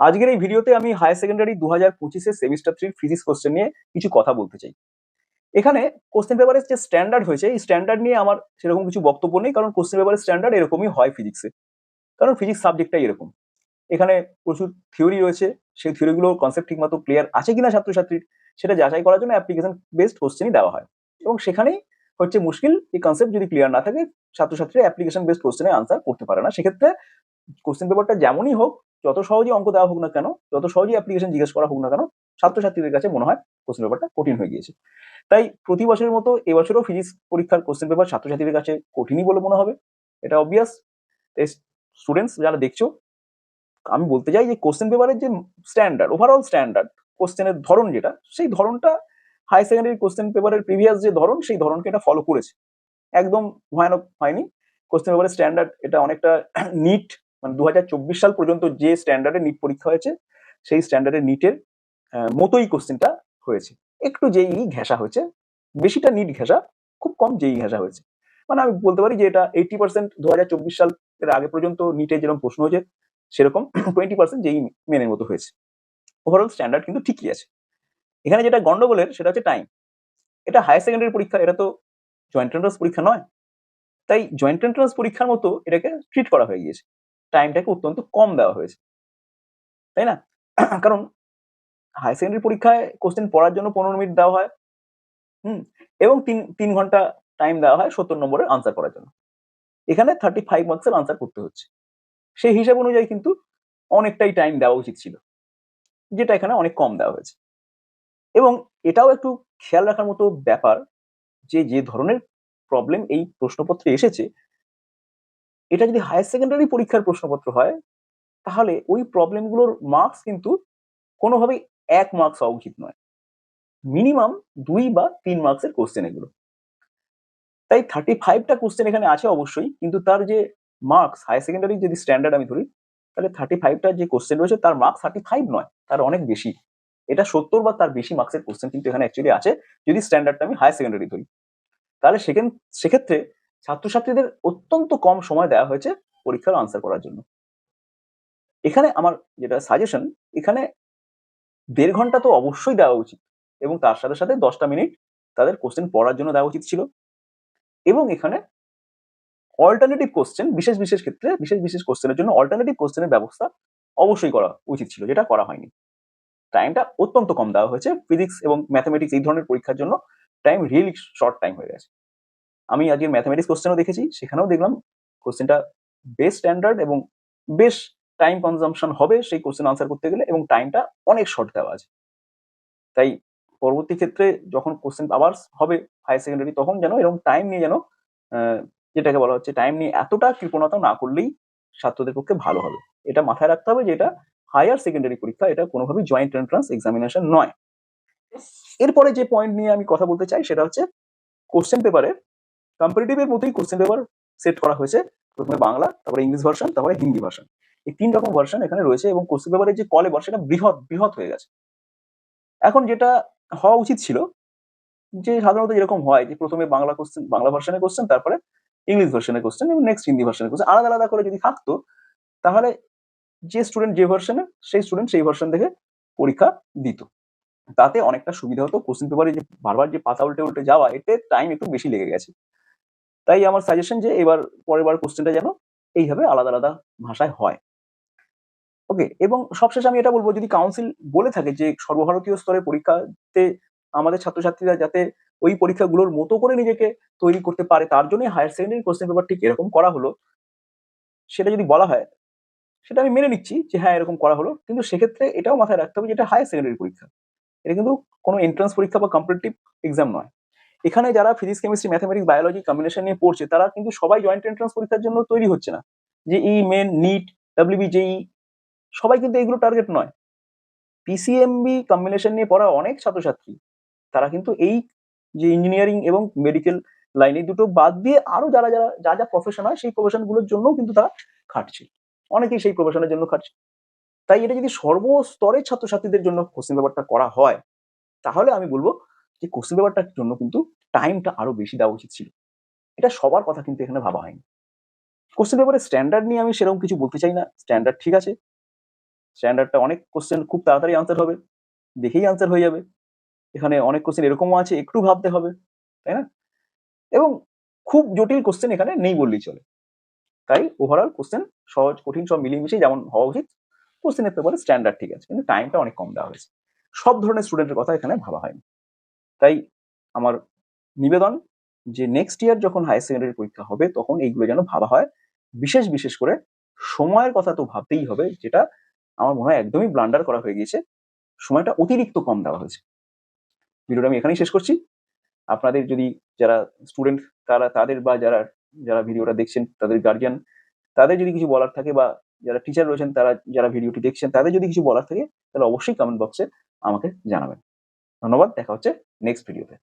আজকের এই ভিডিওতে আমি হায়ার সেকেন্ডারি দু হাজার পঁচিশের সেমিস্টার থ্রির ফিজিক্স কোশ্চেন নিয়ে কিছু কথা বলতে চাই। এখানে কোশ্চেন পেপারের যে স্ট্যান্ডার্ড হয়েছে, এই স্ট্যান্ডার্ড নিয়ে আমার সেরকম কিছু বক্তব্য নেই, কারণ কোশ্চেন পেপারের স্ট্যান্ডার্ড এরকমই হয় ফিজিক্সে কারণ ফিজিক্স সাবজেক্টটাই এরকম। এখানে প্রচুর থিওরি রয়েছে, সেই থিওরিগুলো কনসেপ্ট ঠিকমতো ক্লিয়ার আছে কিনা ছাত্রছাত্রীর, সেটা যাচাই করার জন্য অ্যাপ্লিকেশন বেসড কোশ্চেনই দেওয়া হয়। এবং সেখানেই হচ্ছে মুশকিল এই কনসেপ্ট যদি ক্লিয়ার না থাকে, ছাত্রছাত্রীরা অ্যাপ্লিকেশন বেসড কোশ্চেনে আনসার করতে পারে না। সেক্ষেত্রে কোশ্চেন পেপারটা যেমনই হোক যত সহজেই অঙ্ক দেওয়া হোক না কেন, যত সহজে অ্যাপ্লিকেশন জিজ্ঞেস করা হোক না কেন, ছাত্রছাত্রীদের কাছে মনে হয় কোশ্চেন পেপারটা কঠিন হয়ে গিয়েছে। তাই প্রতি বছরের মতো এবছরও ফিজিক্স পরীক্ষার কোশ্চেন পেপার ছাত্রছাত্রীদের কাছে কঠিনই বলে মনে হবে। এটা অবভিয়াস স্টুডেন্টস যারা দেখছ, আমি বলতে চাই যে কোশ্চেন পেপারের যে স্ট্যান্ডার্ড ওভারঅল স্ট্যান্ডার্ড কোশ্চেনের ধরন যেটা, সেই ধরনটা হাই সেকেন্ডারি কোশ্চেন পেপারের প্রিভিয়াস যে ধরন, সেই ধরনকে এটা ফলো করেছে। একদম ভয়ানক হয়নি। কোশ্চেন পেপারের স্ট্যান্ডার্ড এটা অনেকটা নিট মানে দু হাজার চব্বিশ সাল পর্যন্ত যে স্ট্যান্ডার্ডে নিট পরীক্ষা হয়েছে, সেই স্ট্যান্ডার্ডের নিটের মতোই কোশ্চেনটা হয়েছে। একটু যেই ঘেঁষা হয়েছে, বেশিটা নিট ঘেঁষা, খুব কম যেই ঘেঁষা হয়েছে। মানে আমি বলতে পারি যে এটা এইটি পার্সেন্ট দু সালের আগে পর্যন্ত নিটে যেরকম প্রশ্ন হয়েছে, সেরকম টোয়েন্টি পার্সেন্ট যেই মেনের মতো হয়েছে। ওভারঅল স্ট্যান্ডার্ড কিন্তু ঠিকই আছে। এখানে যেটা গন্ডগোলের, সেটা হচ্ছে টাইম এটা হায়ার সেকেন্ডারি পরীক্ষা, এটা তো জয়েন্ট এন্ট্রান্স পরীক্ষা নয়। তাই জয়েন্ট এন্ট্রান্স পরীক্ষার মতো এটাকে ট্রিট করা হয়ে গিয়েছে। টাইমটাকে অত্যন্ত কম দেওয়া হয়েছে। তাই না? কারণ হায়ার সেকেন্ডারি পরীক্ষায় কোশ্চেন পড়ার জন্য পনেরো মিনিট দেওয়া হয়, হুম, এবং তিন তিন ঘণ্টা টাইম দেওয়া হয় সত্তর নম্বরের আনসার করার জন্য। এখানে থার্টি ফাইভ মার্কসের আনসার করতে হচ্ছে। সেই হিসাব অনুযায়ী কিন্তু অনেকটাই টাইম দেওয়া উচিত ছিল, যেটা এখানে অনেক কম দেওয়া হয়েছে। এবং এটাও একটু খেয়াল রাখার মতো ব্যাপার যে যে ধরনের প্রবলেম এই প্রশ্নপত্রে এসেছে এটা যদি হায়ার সেকেন্ডারি পরীক্ষার প্রশ্নপত্র হয়, তাহলে ওই প্রবলেমগুলোর মার্কস কিন্তু কোনোভাবেই এক মার্কস হওয়া নয়। মিনিমাম দুই বা তিন মার্কসের কোশ্চেন এগুলো। তাই থার্টি ফাইভটা কোশ্চেন এখানে আছে অবশ্যই, কিন্তু তার যে মার্কস হায়ার সেকেন্ডারি যদি স্ট্যান্ডার্ড আমি ধরি, তাহলে থার্টি ফাইভটা যে কোশ্চেন রয়েছে, তার মার্কস থার্টি ফাইভ নয়, তার অনেক বেশি। এটা সত্তর বা তার বেশি মার্কসের কোশ্চেন কিন্তু এখানে অ্যাকচুয়ালি আছে, যদি স্ট্যান্ডার্ডটা আমি হায়ার সেকেন্ডারি ধরি। তাহলে সেখান সেক্ষেত্রে ছাত্রছাত্রীদের অত্যন্ত কম সময় দেওয়া হয়েছে পরীক্ষার আনসার করার জন্য। এখানে আমার যেটা সাজেশন এখানে দেড় ঘণ্টা তো অবশ্যই দেওয়া উচিত এবং তার সাথে সাথে দশটা মিনিট তাদের কোশ্চেন পড়ার জন্য দেওয়া উচিত ছিল। এবং এখানে অল্টারনেটিভ কোশ্চেন বিশেষ বিশেষ ক্ষেত্রে বিশেষ বিশেষ কোশ্চেনের জন্য অল্টারনেটিভ কোশ্চেনের ব্যবস্থা অবশ্যই করা উচিত ছিল, যেটা করা হয়নি। টাইমটা অত্যন্ত কম দেওয়া হয়েছে ফিজিক্স এবং ম্যাথামেটিক্স এই ধরনের পরীক্ষার জন্য টাইম রিয়েলি শর্ট টাইম হয়ে গেছে। আমি আজকের ম্যাথামেটিক্স কোশ্চেনও দেখেছি, সেখানেও দেখলাম কোশ্চেনটা বেশ স্ট্যান্ডার্ড এবং বেশ টাইম কনজামশন হবে সেই কোশ্চেন আনসার করতে গেলে এবং টাইমটা অনেক শর্ট দেওয়া আছে। তাই পরবর্তী ক্ষেত্রে যখন কোশ্চেন আবার হবে হায়ার সেকেন্ডারি তখন যেন এরকম টাইম নিয়ে যেন যেটাকে বলা হচ্ছে টাইম নিয়ে এতটা কৃপণতা না করলেই ছাত্রদের পক্ষে ভালো হবে। এটা মাথায় রাখতে হবে যে এটা হায়ার সেকেন্ডারি পরীক্ষা, এটা কোনোভাবেই জয়েন্ট এন্ট্রান্স এক্সামিনেশন নয়। এরপরে যে পয়েন্ট নিয়ে আমি কথা বলতে চাই, সেটা হচ্ছে কোশ্চেন পেপারে কম্পারিটিভের মতোই কোশ্চেন পেপার সেট করা হয়েছে। প্রথমে বাংলা, তারপরে ইংলিশ ভার্সন তারপরে হিন্দি ভার্সন এই তিন রকম ভার্সন এখানে রয়েছে এবং কোশ্চেন পেপারের যে কলে সেটা বৃহৎ বৃহৎ হয়ে গেছে। এখন যেটা হওয়া উচিত ছিল যে সাধারণত এরকম হয় যে প্রথমে বাংলা কোশ্চেন বাংলা ভার্সনে কোশ্চেন তারপরে ইংলিশ ভার্সনে কোশ্চেন এবং নেক্সট হিন্দি ভার্সনে কোশ্চেন আলাদা আলাদা করে যদি থাকতো, তাহলে যে স্টুডেন্ট যে ভার্সনে সেই স্টুডেন্ট সেই ভার্সন থেকে পরীক্ষা দিত। তাতে অনেকটা সুবিধা হতো। কোশ্চেন পেপারে যে, বারবার যে পাতা উল্টে উল্টে যাওয়া, এতে টাইম একটু বেশি লেগে গেছে। তাই আমার সাজেশন যে এবার পরের বার কোশ্চেনটা যেন এইভাবে আলাদা আলাদা ভাষায় হয়। ওকে এবং সবশেষে আমি এটা বলব, যদি কাউন্সিল বলে থাকে যে সর্বভারতীয় স্তরে পরীক্ষাতে আমাদের ছাত্রছাত্রীরা যাতে ওই পরীক্ষাগুলোর মতো করে নিজেকে তৈরি করতে পারে, তার জন্যই হায়ার সেকেন্ডারি কোশ্চেন পেপার ঠিক এরকম করা হলো। সেটা যদি বলা হয়, সেটা আমি মেনে নিচ্ছি যে হ্যাঁ এরকম করা হলো। কিন্তু সেক্ষেত্রে এটাও মাথায় রাখতে হবে যে এটা হায়ার সেকেন্ডারি পরীক্ষা। এটা কিন্তু কোনো এন্ট্রান্স পরীক্ষা বা কম্পিটিটিভ এক্সাম নয়। এখানে যারা physics chemistry mathematics biology combination নিয়ে পড়ছে, তারা কিন্তু সবাই জয়েন্ট এন্ট্রান্স পরীক্ষার জন্য তৈরি হচ্ছে না। যে ই মেন নিট ডাব্লিউবি জেই সবাই কিন্তু এইগুলো টার্গেট নয়। পিসিএমবি কম্বিনেশন নিয়ে পড়া অনেক ছাত্রছাত্রী, তারা কিন্তু এই যে ইঞ্জিনিয়ারিং এবং মেডিকেল লাইনে দুটো বাদ দিয়ে আরও যারা যারা, যা যা প্রফেশন হয়, সেই প্রফেশনগুলোর জন্যও কিন্তু তারা খাটছে। অনেকেই সেই প্রফেশনের জন্য খাটছে। তাই এটা যদি সর্বস্তরের ছাত্রছাত্রীদের জন্য কোশ্চেন পেপারটা করা হয়, তাহলে আমি বলব যে কোশ্চেন পেপারটার জন্য কিন্তু টাইমটা আরও বেশি দেওয়া উচিত ছিল। এটা সবার কথা কিন্তু এখানে ভাবা হয়নি। কোশ্চেন পেপারের স্ট্যান্ডার্ড নিয়ে আমি সেরকম কিছু বলতে চাই না। স্ট্যান্ডার্ড ঠিক আছে। স্ট্যান্ডার্ডটা অনেক কোশ্চেন খুব তাড়াতাড়ি আনসার হবে। দেখেই আনসার হয়ে যাবে। এখানে অনেক কোশ্চেন এরকমও আছে, একটু ভাবতে হবে, তাই না? এবং খুব জটিল কোশ্চেন এখানে নেই বললেই চলে। তাই ওভারঅল কোশ্চেন সহজ, কঠিন, সব মিলিয়ে মিশিয়ে যেমন হওয়া উচিত কোশ্চেনের পেপারে স্ট্যান্ডার্ড ঠিক আছে। কিন্তু টাইমটা অনেক কম দেওয়া হয়েছে। সব ধরনের স্টুডেন্টের কথা এখানে ভাবা হয়নি। তাই আমার নিবেদন যে নেক্সট ইয়ার যখন হায়ার সেকেন্ডারি পরীক্ষা হবে, তখন এইগুলো যেন ভাবা হয়। বিশেষ বিশেষ করে সময়ের কথা তো ভাবতেই হবে, যেটা আমার মনে হয় একদমই ব্লান্ডার করা হয়ে গিয়েছে। সময়টা অতিরিক্ত কম দেওয়া হয়েছে। ভিডিওটা আমি এখানেই শেষ করছি। আপনাদের যদি যারা স্টুডেন্ট তারা, তাদের বা যারা যারা ভিডিওটা দেখছেন, তাদের গার্জিয়ান তাদের যদি কিছু বলার থাকে বা যারা টিচার রয়েছেন, তারা, যারা ভিডিওটি দেখছেন, তাদের যদি কিছু বলার থাকে, তাহলে অবশ্যই কমেন্ট বক্সে আমাকে জানাবেন। ধন্যবাদ দেখা হচ্ছে নেক্সট ভিডিওতে